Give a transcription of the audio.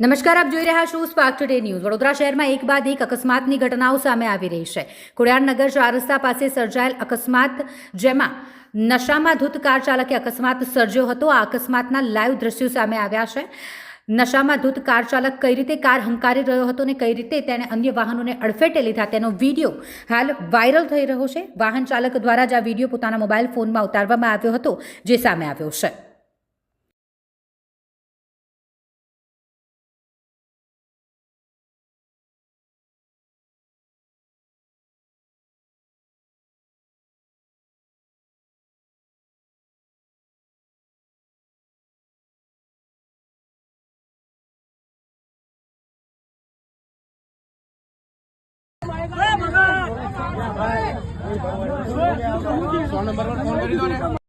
નમસ્કાર, આપ જોઈ રહ્યા છો સ્પાર્ક ટુડે ન્યૂઝ. વડોદરા શહેરમાં એક બાદ એક અકસ્માતની ઘટનાઓ સામે આવી રહી છે. ખોડિયારનગર ચાર રસ્તા પાસે સર્જાયેલ અકસ્માત, જેમાં નશામાં ધૂત કાર ચાલકે અકસ્માત સર્જ્યો હતો. આ અકસ્માતના લાઈવ દ્રશ્યો સામે આવ્યા છે. નશામાં ધૂત કાર ચાલક કઈ રીતે કાર હંકારી રહ્યો હતો અને કઈ રીતે તેણે અન્ય વાહનોને અડફેટે લીધા તેનો વીડિયો હાલ વાયરલ થઈ રહ્યો છે. વાહન ચાલક દ્વારા જ આ વીડિયો પોતાના મોબાઈલ ફોનમાં ઉતારવામાં આવ્યો હતો, જે સામે આવ્યો છે. સો નંબર પર ફોન કરી દો ને.